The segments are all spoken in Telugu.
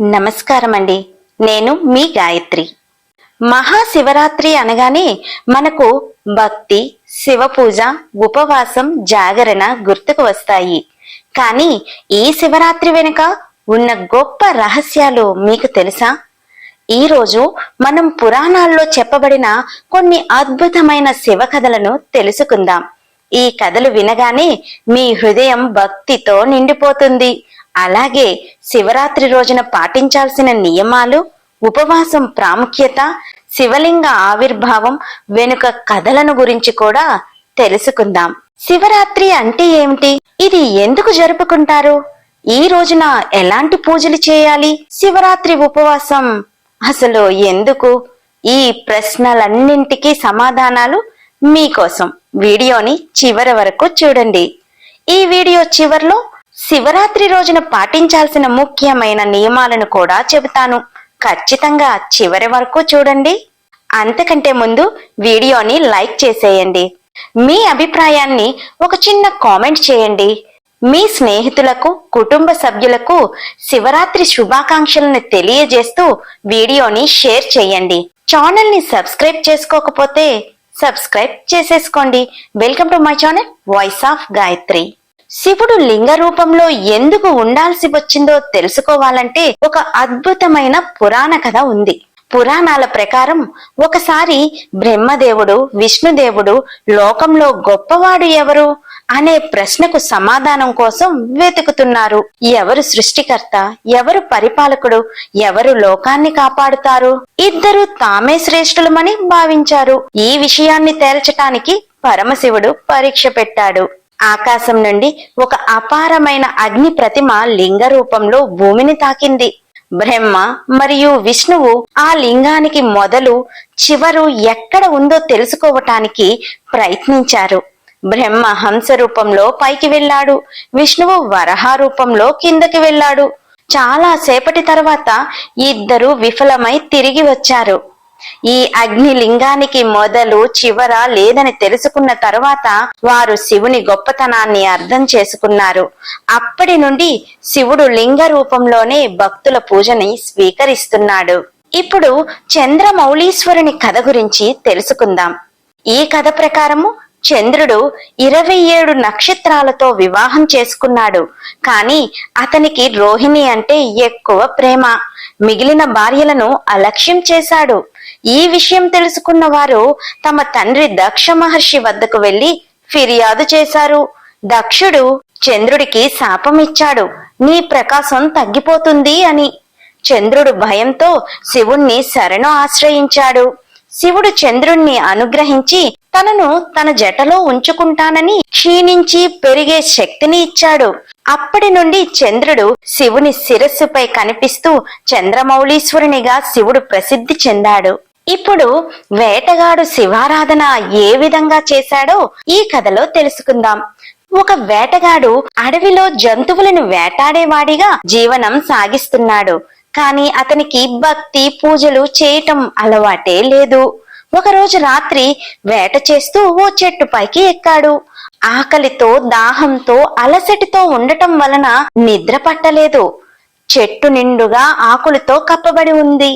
నమస్కారం అండి నేను మీ గాయత్రి. మహాశివరాత్రి అనగానే మనకు భక్తి శివ పూజ ఉపవాసం జాగరణ గుర్తుకు వస్తాయి. కానీ ఈ శివరాత్రి వెనుక ఉన్న గొప్ప రహస్యాలు మీకు తెలుసా? ఈ రోజు మనం పురాణాల్లో చెప్పబడిన కొన్ని అద్భుతమైన శివ కథలను తెలుసుకుందాం. ఈ కథలు వినగానే మీ హృదయం భక్తితో నిండిపోతుంది. అలాగే శివరాత్రి రోజున పాటించాల్సిన నియమాలు ఉపవాసం ప్రాముఖ్యత శివలింగ ఆవిర్భావం వెనుక కథలను గురించి కూడా తెలుసుకుందాం. శివరాత్రి అంటే ఏమిటి? ఇది ఎందుకు జరుపుకుంటారు? ఈ రోజున ఎలాంటి పూజలు చేయాలి? శివరాత్రి ఉపవాసం అసలు ఎందుకు? ఈ ప్రశ్నలన్నింటికీ సమాధానాలు మీకోసం. వీడియోని చివరి వరకు చూడండి. ఈ వీడియో చివరిలో శివరాత్రి రోజున పాటించాల్సిన ముఖ్యమైన నియమాలను కూడా చెబుతాను. ఖచ్చితంగా చివరి వరకు చూడండి. అంతకంటే ముందు వీడియోని లైక్ చేసేయండి. మీ అభిప్రాయాన్ని ఒక చిన్న కామెంట్ చేయండి. మీ స్నేహితులకు కుటుంబ సభ్యులకు శివరాత్రి శుభాకాంక్షలను తెలియజేస్తూ వీడియోని షేర్ చేయండి. ఛానల్ని సబ్స్క్రైబ్ చేసుకోకపోతే సబ్స్క్రైబ్ చేసేసుకోండి. Welcome to my channel voice of Gayatri. శివుడు లింగ రూపంలో ఎందుకు ఉండాల్సి వచ్చిందో తెలుసుకోవాలంటే ఒక అద్భుతమైన పురాణ కథ ఉంది. పురాణాల ప్రకారం ఒకసారి బ్రహ్మదేవుడు విష్ణుదేవుడు లోకంలో గొప్పవాడు ఎవరు అనే ప్రశ్నకు సమాధానం కోసం వెతుకుతున్నారు. ఎవరు సృష్టికర్త ఎవరు పరిపాలకుడు ఎవరు లోకాన్ని కాపాడుతారు? ఇద్దరు తామే శ్రేష్ఠులమని భావించారు. ఈ విషయాన్ని తేల్చటానికి పరమశివుడు పరీక్ష పెట్టాడు. ఆకాశం నుండి ఒక అపారమైన అగ్ని ప్రతిమ లింగ రూపంలో భూమిని తాకింది. బ్రహ్మ మరియు విష్ణువు ఆ లింగానికి మొదలు చివరు ఎక్కడ ఉందో తెలుసుకోవటానికి ప్రయత్నించారు. బ్రహ్మ హంస రూపంలో పైకి వెళ్ళాడు. విష్ణువు వరహ రూపంలో కిందకి వెళ్ళాడు. చాలా సేపటి తర్వాత ఇద్దరు విఫలమై తిరిగి వచ్చారు. ఈ అగ్ని లింగానికి మొదలు చివర లేదని తెలుసుకున్న తరువాత వారు శివుని గొప్పతనాన్ని అర్థం చేసుకున్నారు. అప్పటి నుండి శివుడు లింగ రూపంలోనే భక్తుల పూజని స్వీకరిస్తున్నాడు. ఇప్పుడు చంద్రమౌళీశ్వరుని కథ గురించి తెలుసుకుందాం. ఈ కథ ప్రకారము చంద్రుడు ఇరవై ఏడు నక్షత్రాలతో వివాహం చేసుకున్నాడు. కాని అతనికి రోహిణి అంటే ఎక్కువ ప్రేమ. మిగిలిన భార్యలను అలక్ష్యం చేశాడు. ఈ విషయం తెలుసుకున్న వారు తమ తండ్రి దక్ష మహర్షి వద్దకు వెళ్ళి ఫిర్యాదు చేశారు. దక్షుడు చంద్రుడికి శాపం ఇచ్చాడు. నీ ప్రకాశం తగ్గిపోతుంది అని. చంద్రుడు భయంతో శివుణ్ణి శరణు ఆశ్రయించాడు. శివుడు చంద్రుణ్ణి అనుగ్రహించి తనను తన జటలో ఉంచుకుంటానని క్షీణించి పెరిగే శక్తిని ఇచ్చాడు. అప్పటి నుండి చంద్రుడు శివుని శిరస్సుపై కనిపిస్తూ చంద్రమౌళీశ్వరునిగా శివుడు ప్రసిద్ధి చెందాడు. ఇప్పుడు వేటగాడు శివారాధన ఏ విధంగా చేశాడో ఈ కథలో తెలుసుకుందాం. ఒక వేటగాడు అడవిలో జంతువులను వేటాడేవాడిగా జీవనం సాగిస్తున్నాడు. కానీ అతనికి భక్తి పూజలు చేయటం అలవాటే లేదు. ఒకరోజు రాత్రి వేట చేస్తూ ఓ చెట్టు పైకి ఎక్కాడు. ఆకలితో దాహంతో అలసటితో ఉండటం వలన నిద్ర పట్టలేదు. చెట్టు నిండుగా ఆకులతో కప్పబడి ఉంది.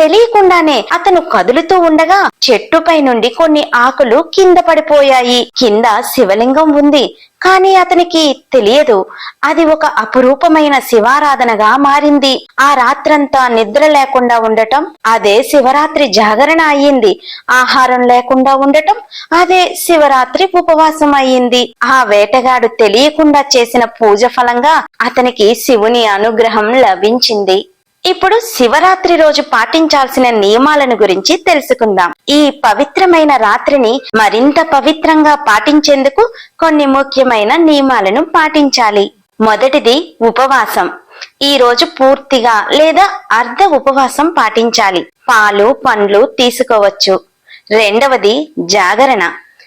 తెలియకుండానే అతను కదులుతూ ఉండగా చెట్టుపై నుండి కొన్ని ఆకులు కింద పడిపోయాయి. కింద శివలింగం ఉంది. కానీ అతనికి తెలియదు. అది ఒక అపురూపమైన శివారాధనగా మారింది. ఆ రాత్రంతా నిద్ర లేకుండా ఉండటం అదే శివరాత్రి జాగరణ అయ్యింది. ఆహారం లేకుండా ఉండటం అదే శివరాత్రి ఉపవాసం అయ్యింది. ఆ వేటగాడు తెలియకుండా చేసిన పూజ ఫలంగా అతనికి శివుని అనుగ్రహం లభించింది. ఇప్పుడు శివరాత్రి రోజు పాటించాల్సిన నియమాలను గురించి తెలుసుకుందాం. ఈ పవిత్రమైన రాత్రిని మరింత పవిత్రంగా పాటించేందుకు కొన్ని ముఖ్యమైన నియమాలను పాటించాలి. మొదటిది ఉపవాసం. ఈ రోజు పూర్తిగా లేదా అర్ధ ఉపవాసం పాటించాలి. పాలు పండ్లు తీసుకోవచ్చు. రెండవది జాగరణ.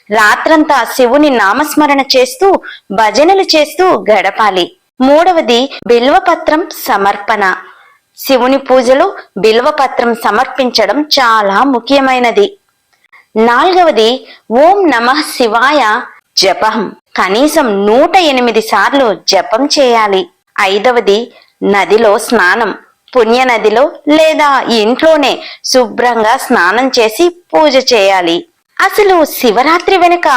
రాత్రంతా శివుని నామస్మరణ చేస్తూ భజనలు చేస్తూ గడపాలి. మూడవది బిల్వపత్రం సమర్పణ. శివుని పూజలో బిల్వపత్రం సమర్పించడం చాలా ముఖ్యమైనది. నాలుగవది ఓం నమ శివాయ జపం కనీసం నూట ఎనిమిది సార్లు జపం చేయాలి. ఐదవది నదిలో స్నానం. పుణ్య నదిలో లేదా ఇంట్లోనే శుభ్రంగా స్నానం చేసి పూజ చేయాలి. అసలు శివరాత్రి వెనుక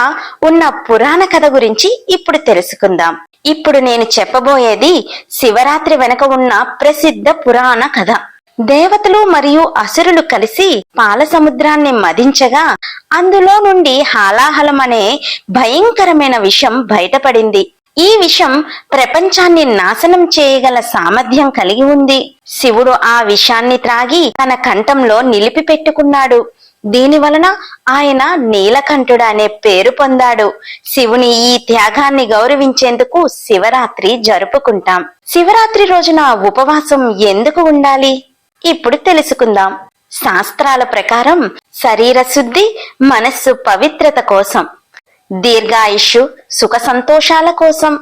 ఉన్న పురాణ కథ గురించి ఇప్పుడు తెలుసుకుందాం. ఇప్పుడు నేను చెప్పబోయేది శివరాత్రి వెనుక ఉన్న ప్రసిద్ధ పురాణ కథ. దేవతలు మరియు అసురులు కలిసి పాల సముద్రాన్ని మదించగా అందులో నుండి హాలాహలం అనే భయంకరమైన విషం బయటపడింది. ఈ విషం ప్రపంచాన్ని నాశనం చేయగల సామర్థ్యం కలిగి ఉంది. శివుడు ఆ విషాన్ని త్రాగి తన కంఠంలో నిలిపి పెట్టుకున్నాడు దీని వలన ఆయన నీలకంఠుడు అనే పేరు పొందాడు. శివుని ఈ త్యాగాన్ని గౌరవించేందుకు శివరాత్రి జరుపుకుంటాం. శివరాత్రి రోజున ఉపవాసం ఎందుకు ఉండాలి? ఇప్పుడు తెలుసుకుందాం. శాస్త్రాల ప్రకారం శరీర శుద్ధి మనస్సు పవిత్రత కోసం దీర్ఘాయుషు సుఖ సంతోషాల కోసం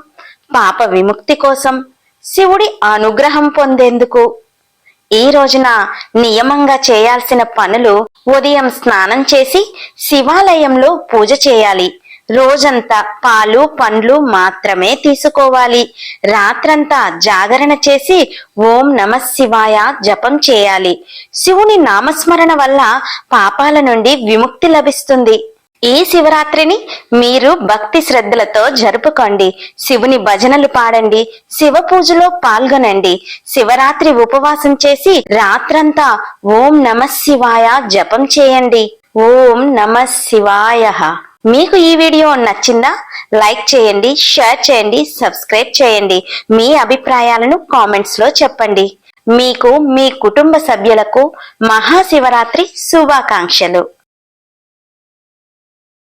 పాప విముక్తి కోసం శివుడి అనుగ్రహం పొందేందుకు. ఈ రోజున నియమంగా చేయాల్సిన పనులు ఉదయం స్నానం చేసి శివాలయంలో పూజ చేయాలి. రోజంతా పాలు పండ్లు మాత్రమే తీసుకోవాలి. రాత్రంతా జాగరణ చేసి ఓం నమ శివాయ జపం చేయాలి. శివుని నామస్మరణ వల్ల పాపాల నుండి విముక్తి లభిస్తుంది. ఈ శివరాత్రిని మీరు భక్తి శ్రద్ధలతో జరుపుకోండి. శివుని భజనలు పాడండి. శివ పూజలో పాల్గొనండి. శివరాత్రి ఉపవాసం చేసి రాత్రంతా ఓం నమ శివాయ జపం చేయండి. ఓం నమ శివాయ. మీకు ఈ వీడియో నచ్చిందా? లైక్ చేయండి షేర్ చేయండి సబ్స్క్రైబ్ చేయండి. మీ అభిప్రాయాలను కామెంట్స్లో చెప్పండి. మీకు మీ కుటుంబ సభ్యులకు మహాశివరాత్రి శుభాకాంక్షలు.